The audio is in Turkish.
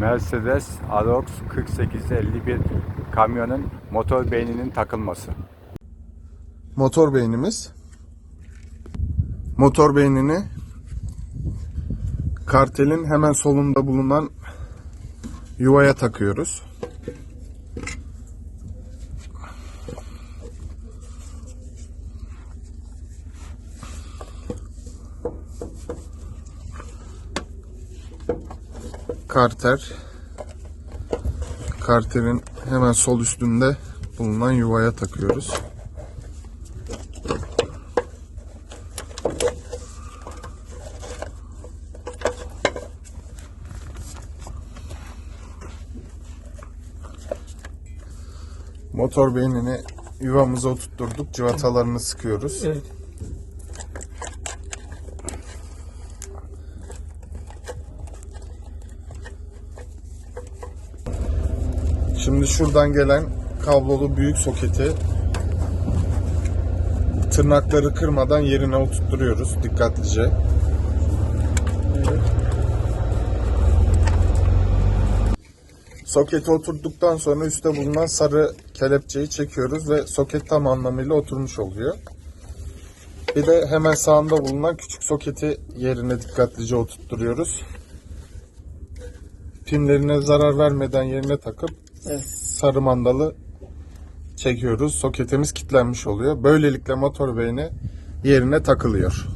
Mercedes Arox 4851 kamyonun motor beyninin takılması. motor beynimiz. Motor beynini kartelin hemen solunda bulunan yuvaya takıyoruz. Karter karterin hemen sol üstünde bulunan yuvaya takıyoruz. Motor beynini yuvamıza oturtturduk. Civatalarını sıkıyoruz. Evet. Şimdi şuradan gelen kablolu büyük soketi tırnakları kırmadan yerine oturtturuyoruz dikkatlice. Soketi oturttuktan sonra üstte bulunan sarı kelepçeyi çekiyoruz ve soket tam anlamıyla oturmuş oluyor. Bir de hemen sağında bulunan küçük soketi yerine dikkatlice oturtturuyoruz. Pimlerine zarar vermeden yerine takıp Evet. sarı mandalı çekiyoruz. Soketimiz kilitlenmiş oluyor. Böylelikle motor beyni yerine takılıyor.